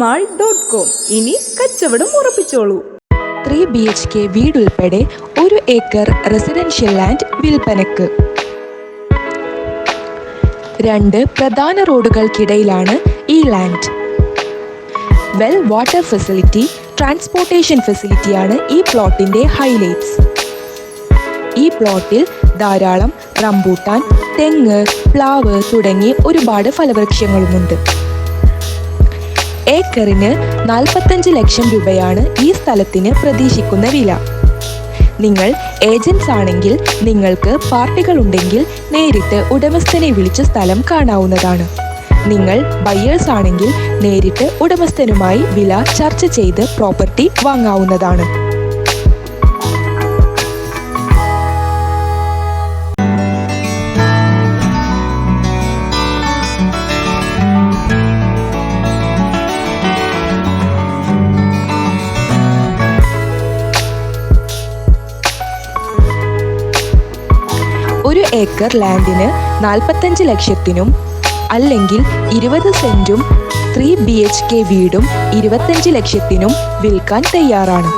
Mall dot com ഇനി കച്ചവടം ഉറപ്പിച്ചോളൂ. ത്രീ ബി എച്ച് കെ വീടുൾപ്പെടെ ഒരു ഏക്കർ റെസിഡൻഷ്യൽ ലാൻഡ് വിൽപ്പനക്ക്. രണ്ട് പ്രധാന റോഡുകൾക്കിടയിലാണ് ഈ land well water facility transportation ഫെസിലിറ്റിയാണ് ഈ പ്ലോട്ടിന്റെ ഹൈലൈറ്റ്സ് ഈ പ്ലോട്ടിൽ ധാരാളം റംബൂട്ടാൻ തെങ്ങ് പ്ലാവ് തുടങ്ങി ഒരുപാട് ഫലവൃക്ഷങ്ങളുമുണ്ട്. ഏക്കറിന് നാൽപ്പത്തഞ്ച് ലക്ഷം രൂപയാണ് ഈ സ്ഥലത്തിന് പ്രതീക്ഷിക്കുന്ന വില. നിങ്ങൾ ഏജൻസ് ആണെങ്കിൽ നിങ്ങൾക്ക് പാർട്ടികൾ ഉണ്ടെങ്കിൽ നേരിട്ട് ഉടമസ്ഥനെ വിളിച്ച് സ്ഥലം കാണാവുന്നതാണ്. നിങ്ങൾ ബയ്യേഴ്സ് ആണെങ്കിൽ നേരിട്ട് ഉടമസ്ഥനുമായി വില ചർച്ച ചെയ്ത് പ്രോപ്പർട്ടി വാങ്ങാവുന്നതാണ്. ഒരു ഏക്കർ ലാൻഡിന് നാൽപ്പത്തഞ്ച് ലക്ഷത്തിനും അല്ലെങ്കിൽ ഇരുപത് സെന്റും ത്രീ ബി എച്ച് കെ വീടും ഇരുപത്തഞ്ച് ലക്ഷത്തിനും വിൽക്കാൻ തയ്യാറാണ്.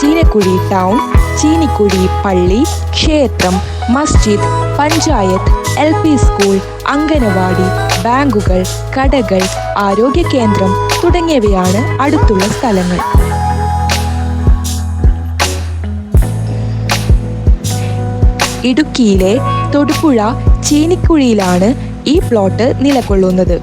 ചീനക്കുഴി ടൗൺ ചീനിക്കുഴി പള്ളി ക്ഷേത്രം മസ്ജിദ് panchayat L P school anganwadi ബാങ്കുകൾ കടകൾ ആരോഗ്യ കേന്ദ്രം തുടങ്ങിയവയാണ് അടുത്തുള്ള സ്ഥലങ്ങൾ. ഇടുക്കിയിലെ തൊടുപുഴ ചീനിക്കുഴിയിലാണ് ഈ പ്ലോട്ട് നിലകൊള്ളുന്നത്.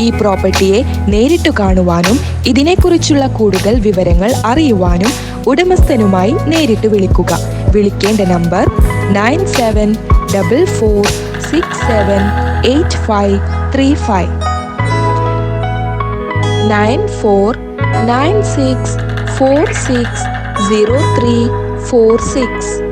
ഈ പ്രോപ്പർട്ടിയെ നേരിട്ട് കാണുവാനും ഇതിനെക്കുറിച്ചുള്ള കൂടുതൽ വിവരങ്ങൾ അറിയുവാനും ഉടമസ്ഥനുമായി നേരിട്ട് വിളിക്കുക. വിളിക്കേണ്ട number nine seven double four six seven eight five three five. Nine four nine six four six zero three four six.